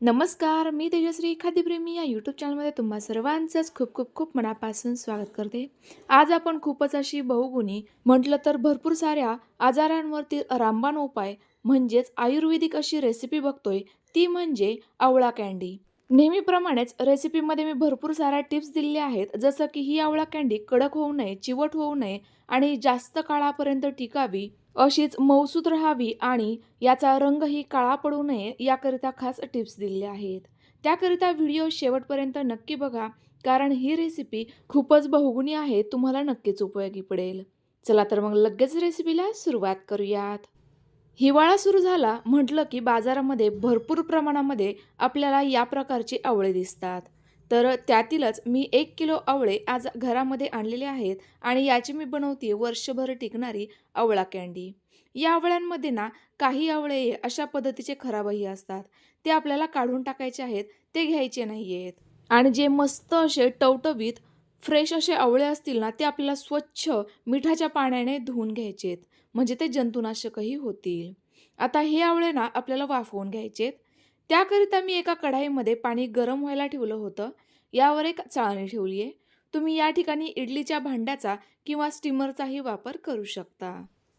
नमस्कार मी तेजश्री एखादीप्रेमी या यूट्यूब चॅनलमध्ये तुम्हा सर्वांचंच खूप खूप खूप मनापासून स्वागत करते. आज आपण खूपच अशी बहुगुणी म्हटलं तर भरपूर साऱ्या आजारांवरती रामबाण उपाय म्हणजेच आयुर्वेदिक अशी रेसिपी बघतोय ती म्हणजे आवळा कँडी नेहमीप्रमाणेच रेसिपीमध्ये मी भरपूर साऱ्या टिप्स दिलेल्या आहेत जसं की ही आवळा कँडी कडक होऊ नये चिवट होऊ नये आणि जास्त काळापर्यंत टिकावी अशीच मौसूद राहावी आणि याचा रंगही काळा पडू नये याकरिता खास टिप्स दिलेल्या आहेत. त्याकरिता व्हिडिओ शेवटपर्यंत नक्की बघा कारण ही रेसिपी खूपच बहुगुणी आहे तुम्हाला नक्कीच उपयोगी पडेल. चला तर मग लगेच रेसिपीला सुरुवात करूयात. हिवाळा सुरू झाला म्हटलं की बाजारामध्ये भरपूर प्रमाणामध्ये आपल्याला या प्रकारची आवळे दिसतात. तर त्यातीलच मी एक किलो आवळे आज घरामध्ये आणलेले आहेत आणि याची मी बनवते वर्षभर टिकणारी आवळा कँडी. या आवळ्यांमध्ये ना काही आवळे अशा पद्धतीचे खराबही असतात. ते आपल्याला काढून टाकायचे आहेत ते घ्यायचे नाही आहेत आणि जे मस्त असे टवटवीत फ्रेश असे आवळे असतील ना ते आपल्याला स्वच्छ मिठाच्या पाण्याने धुवून घ्यायचे आहेत म्हणजे ते जंतुनाशकही होतील. आता हे आवळे ना आपल्याला वाफवून घ्यायचेत. त्याकरिता मी एका कढाईमध्ये पाणी गरम व्हायला ठेवलं होतं. यावर एक चाळणी ठेवली आहे तुम्ही या ठिकाणी इडलीच्या भांड्याचा किंवा स्टीमरचाही वापर करू शकता.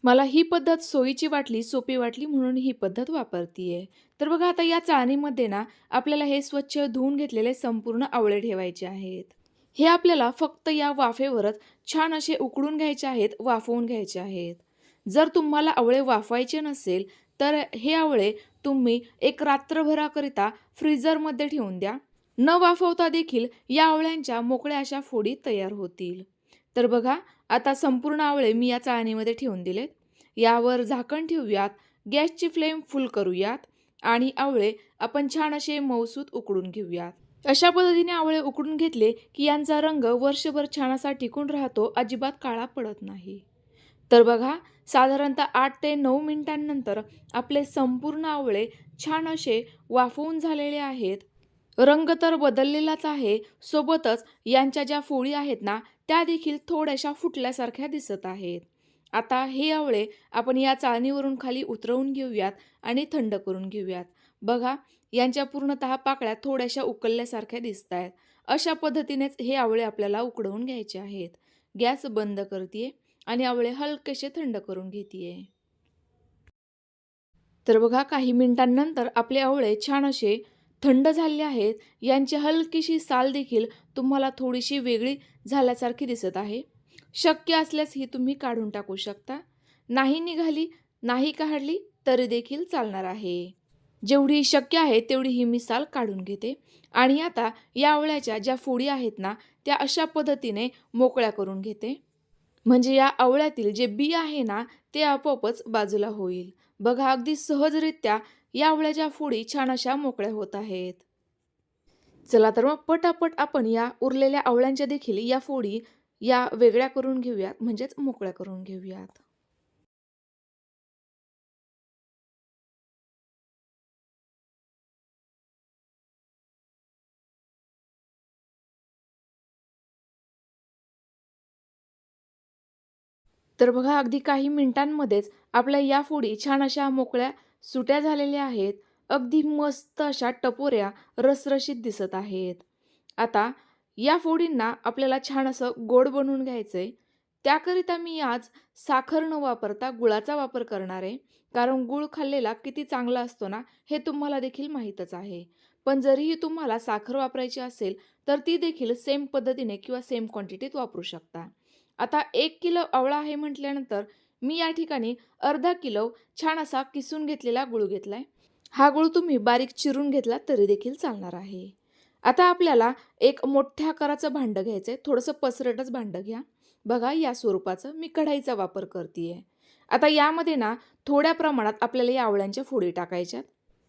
मला ही पद्धत सोयीची वाटली सोपी वाटली म्हणून ही पद्धत वापरतीये. तर बघा आता या चाळणीमध्ये ना आपल्याला हे स्वच्छ धुवून घेतलेले संपूर्ण आवळे ठेवायचे आहेत. हे आपल्याला फक्त या वाफेवरच छान असे उकडून घ्यायचे आहेत वाफवून घ्यायचे आहेत. जर तुम्हाला आवळे वाफवायचे नसेल तर हे आवळे तुम्ही एक रात्रभराकरिता फ्रीजरमध्ये ठेवून द्या. न वाफवता देखील या आवळ्यांच्या मोकळ्या अशा फोडी तयार होतील. तर बघा आता संपूर्ण आवळे मी या चाळणीमध्ये ठेवून दिलेत. यावर झाकण ठेवूयात गॅसची फ्लेम फुल करूयात आणि आवळे आपण छान असे मौसूत उकडून घेऊयात. अशा पद्धतीने आवळे उकडून घेतले की यांचा रंग वर्षभर छान असा टिकून राहतो अजिबात काळा पडत नाही. तर बघा साधारणतः आठ ते नऊ मिनिटांनंतर आपले संपूर्ण आवळे छान असे वाफवून झालेले आहेत. रंग तर बदललेलाच आहे सोबतच यांच्या ज्या फोळी आहेत ना त्या देखील थोड्याशा फुटल्यासारख्या दिसत आहेत. आता हे आवळे आपण या चाळणीवरून खाली उतरवून घेऊयात आणि थंड करून घेऊयात. बघा यांच्या पूर्णतः पाकळ्या थोड्याशा उकलल्यासारख्या दिसत आहेत अशा पद्धतीनेच हे आवळे आपल्याला उकडवून घ्यायचे आहेत. गॅस बंद करते आणि आवळे हलकेसे थंड करून घेते तर बघा काही मिनिटांनंतर आपले आवळे छान असे थंड झाले आहेत. यांची हलकीशी साल देखील तुम्हाला थोडीशी वेगळी झाल्यासारखी दिसत आहे. शक्य असल्यास ही तुम्ही काढून टाकू शकता. नाही निघाली नाही काढली तरी देखील चालणार आहे. जेवढी शक्य आहे तेवढी ही मी साल काढून घेते. आणि आता या आवळ्याच्या ज्या फोडी आहेत ना त्या अशा पद्धतीने मोकळ्या करून घेते. म्हणजे या आवळ्यातील जे बी आहे ना ते आपोआपच बाजूला होईल. बघा अगदी सहजरित्या या आवळ्याच्या फोडी छान अशा मोकळ्या होत आहेत. चला तर मग पटापट आपण या उरलेल्या आवळ्यांच्या देखील या फोडी या वेगळ्या करून घेऊयात म्हणजेच मोकळ्या करून घेऊयात. तर बघा अगदी काही मिनिटांमध्येच आपल्या या फोडी छान अशा मोकळ्या सुट्या झालेल्या आहेत. अगदी मस्त अशा टपोऱ्या रसरशीत दिसत आहेत. आता या फोडींना आपल्याला छान असं गोड बनवून घ्यायचं आहे त्याकरिता मी आज साखर न वापरता गुळाचा वापर करणार आहे. कारण गुळ खाल्लेला किती चांगला असतो ना हे तुम्हाला देखील माहीतच आहे. पण जरीही तुम्हाला साखर वापरायची असेल तर ती देखील सेम पद्धतीने किंवा सेम क्वांटिटीत वापरू शकता. आता एक किलो आवळा आहे म्हटल्यानंतर मी या ठिकाणी अर्धा किलो छान असा किसून घेतलेला गुळ घेतला आहे हा गुळ तुम्ही बारीक चिरून घेतला तरी देखील चालणार आहे. आता आपल्याला एक मोठ्या आकाराचं भांडं घ्यायचं आहे थोडंसं पसरटच भांडं घ्या. बघा या स्वरूपाचं मी कढाईचा वापर करते आता यामध्ये ना थोड्या प्रमाणात आपल्याला या आवळ्यांच्या फोडी टाकायच्यात.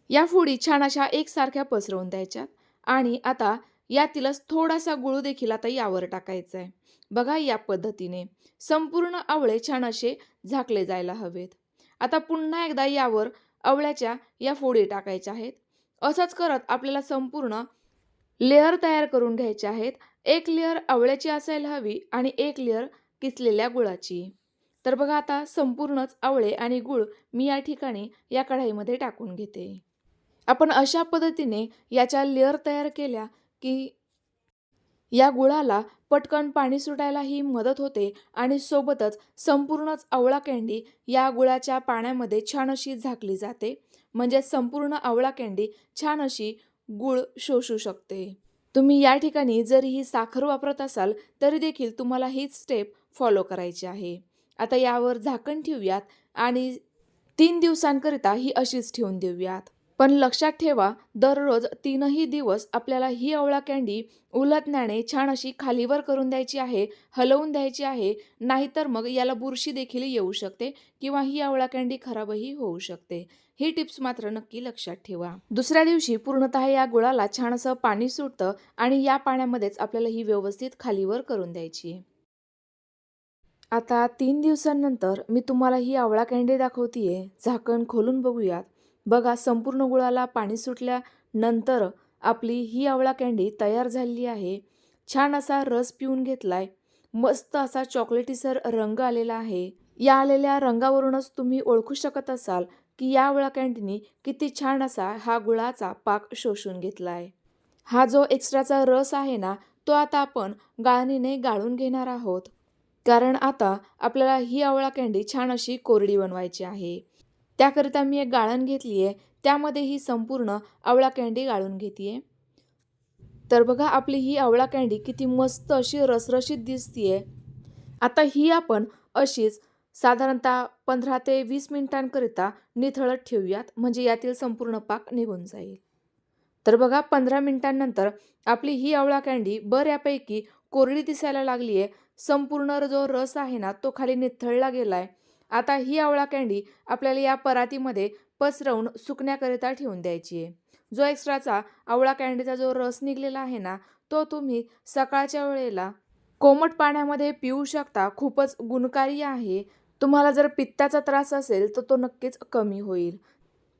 या फोडी छान अशा एकसारख्या पसरवून द्यायच्यात. आणि आता यातीलच थोडासा गुळ देखील आता यावर टाकायचा आहे बघा या पद्धतीने. संपूर्ण आवळे छान असे झाकले जायला हवेत. आता पुन्हा एकदा यावर आवळ्याच्या या फोडी टाकायच्या आहेत. असंच करत आपल्याला संपूर्ण लेअर तयार करून घ्यायचे आहेत. एक लेअर आवळ्याची असायला हवी आणि एक लेअर किसलेल्या गुळाची. तर बघा आता संपूर्णच आवळे आणि गुळ मी या ठिकाणी या कढाईमध्ये टाकून घेते. आपण अशा पद्धतीने याच्या लेअर तयार केल्या की या गुळाला पटकन पाणी सुटायलाही मदत होते आणि सोबतच संपूर्णच आवळा कँडी या गुळाच्या पाण्यामध्ये छान अशी झाकली जाते. म्हणजे संपूर्ण आवळा कँडी छान अशी गुळ शोषू शकते. तुम्ही या ठिकाणी जर ही साखर वापरत असाल तरी देखील तुम्हाला हीच स्टेप फॉलो करायची आहे. आता यावर झाकण ठेवूयात आणि तीन दिवसांकरिता ही अशीच ठेवून देऊयात. पण लक्षात ठेवा दररोज तीनही दिवस आपल्याला ही आवळा कँडी उलटण्याने छान अशी खालीवर करून द्यायची आहे हलवून द्यायची आहे नाहीतर मग याला बुरशी देखील येऊ शकते किंवा ही आवळा कँडी खराबही होऊ शकते. ही टिप्स मात्र नक्की लक्षात ठेवा. दुसऱ्या दिवशी पूर्णतः या गुळाला छान असं पाणी सुटतं आणि या पाण्यामध्येच आपल्याला ही व्यवस्थित खालीवर करून द्यायची आहे. आता तीन दिवसांनंतर मी तुम्हाला ही आवळा कँडी दाखवतीये. झाकण खोलून बघूयात. बघा संपूर्ण गुळाला पाणी सुटल्यानंतर आपली ही आवळा कँडी तयार झालेली आहे. छान असा रस पिऊन घेतलाय. मस्त असा चॉकलेटीसर रंग आलेला आहे. या आलेल्या रंगावरूनच तुम्ही ओळखू शकत असाल की या आवळा कँडीने किती छान असा हा गुळाचा पाक शोषून घेतला आहे हा जो एक्स्ट्राचा रस आहे ना तो आता आपण गाळणीने गाळून घेणार आहोत. कारण आता आपल्याला ही आवळा कँडी छान अशी कोरडी बनवायची आहे. त्याकरिता मी एक गाळण घेतली आहे त्यामध्ये ही संपूर्ण आवळा कँडी गाळून घेते तर बघा आपली ही आवळा कँडी किती मस्त अशी रसरशीत दिसतीये. आता ही आपण अशीच साधारणतः पंधरा ते वीस मिनिटांकरिता निथळत ठेवूयात. म्हणजे यातील संपूर्ण पाक निघून जाईल. तर बघा पंधरा मिनिटांनंतर आपली ही आवळा कँडी बऱ्यापैकी कोरडी दिसायला लागली आहे संपूर्ण जो रस आहे ना तो खाली निथळला गेला आहे आता ही आवळा कँडी आपल्याला या परातीमध्ये पसरवून सुकण्याकरिता ठेवून द्यायची आहे. जो एक्स्ट्राचा आवळा कँडीचा जो रस निघलेला आहे ना तो तुम्ही सकाळच्या वेळेला कोमट पाण्यामध्ये पिऊ शकता. खूपच गुणकारी आहे. तुम्हाला जर पित्ताचा त्रास असेल तर तो नक्कीच कमी होईल.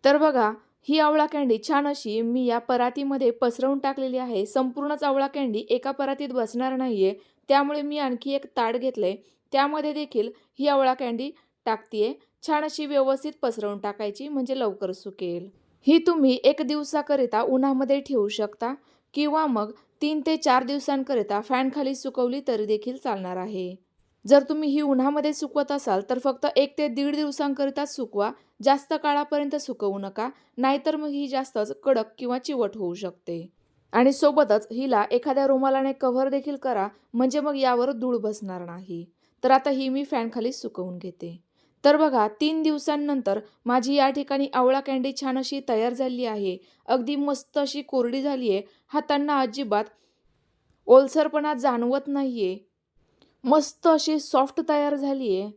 तर बघा ही आवळा कँडी छान अशी मी या परातीमध्ये पसरवून टाकलेली आहे. संपूर्णच आवळा कँडी एका परातीत बसणार नाहीये. त्यामुळे मी आणखी एक ताट आहे त्यामध्ये देखील ही आवळा कँडी टाकतीये. छान अशी व्यवस्थित पसरवून टाकायची म्हणजे लवकर सुकेल. ही तुम्ही एक दिवसाकरिता उन्हामध्ये ठेवू शकता किंवा मग तीन ते चार दिवसांकरिता फॅनखाली सुकवली तरी देखील चालणार आहे. जर तुम्ही ही उन्हामध्ये सुकवत असाल तर फक्त एक ते दीड दिवसांकरिता सुकवा. जास्त काळापर्यंत सुकवू नका नाहीतर मग ही जास्तच कडक किंवा चिवट होऊ शकते. आणि सोबतच हिला एखाद्या रुमालाने कव्हर देखील करा म्हणजे मग यावर धूळ बसणार नाही. तर आता ही मी फॅनखाली सुकवून घेते. तर बघा तीन दिवसांनंतर माझी या ठिकाणी आवळा कँडी छान अशी तयार झाली आहे. अगदी मस्त अशी कोरडी झाली आहे. हातांना अजिबात ओलसरपणा जाणवत नाहीये. मस्त अशी सॉफ्ट तयार झाली आहे.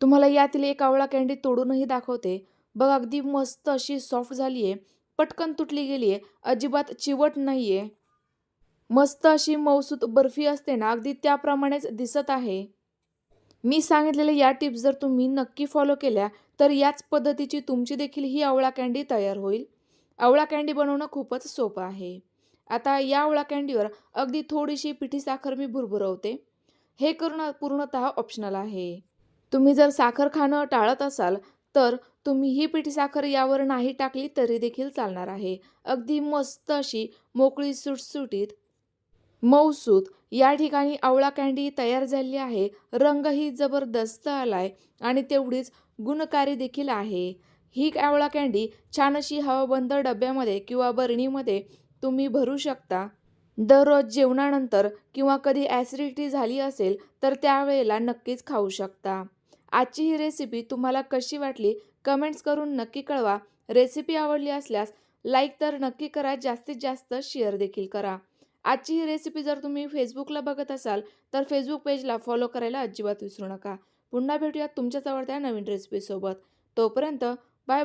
तुम्हाला यातील एक आवळा कँडी तोडूनही दाखवते. बघ अगदी मस्त अशी सॉफ्ट झाली आहे. पटकन तुटली गेली आहे. अजिबात चिवट नाही आहे मस्त अशी मौसूत बर्फी असते ना अगदी त्याप्रमाणेच दिसत आहे. मी सांगितलेल्या या टिप्स जर तुम्ही नक्की फॉलो केल्या तर याच पद्धतीची तुमची देखील ही आवळा कँडी तयार होईल. आवळा कँडी बनवणं खूपच सोपं आहे. आता या आवळा कँडीवर अगदी थोडीशी पिठी साखर मी भुरभुरवते. हे करणं पूर्णतः ऑप्शनल आहे. तुम्ही जर साखर खाणं टाळत असाल तर तुम्ही ही पिठी साखर यावर नाही टाकली तरी देखील चालणार आहे. अगदी मस्त अशी मोकळी सुटसुटीत मऊसूत या ठिकाणी आवळा कँडी तयार झाली आहे. रंगही जबरदस्त आलाय आणि तेवढीच गुणकारी देखील आहे. ही आवळा कँडी छान अशी हवाबंद डब्यामध्ये किंवा बरणीमध्ये तुम्ही भरू शकता. दररोज जेवणानंतर किंवा कधी ॲसिडिटी झाली असेल तर त्यावेळेला नक्कीच खाऊ शकता. आजची ही रेसिपी तुम्हाला कशी वाटली? कमेंट्स करून नक्की कळवा. रेसिपी आवडली असल्यास लाईक तर नक्की करा. जास्तीत जास्त शेअर देखील करा. आजची ही रेसिपी जर तुम्ही फेसबुकला बघत असाल तर फेसबुक पेजला फॉलो करायला अजिबात विसरू नका. पुन्हा भेटूयात तुमच्याच आवडत्या नवीन रेसिपीसोबत तोपर्यंत बाय बाय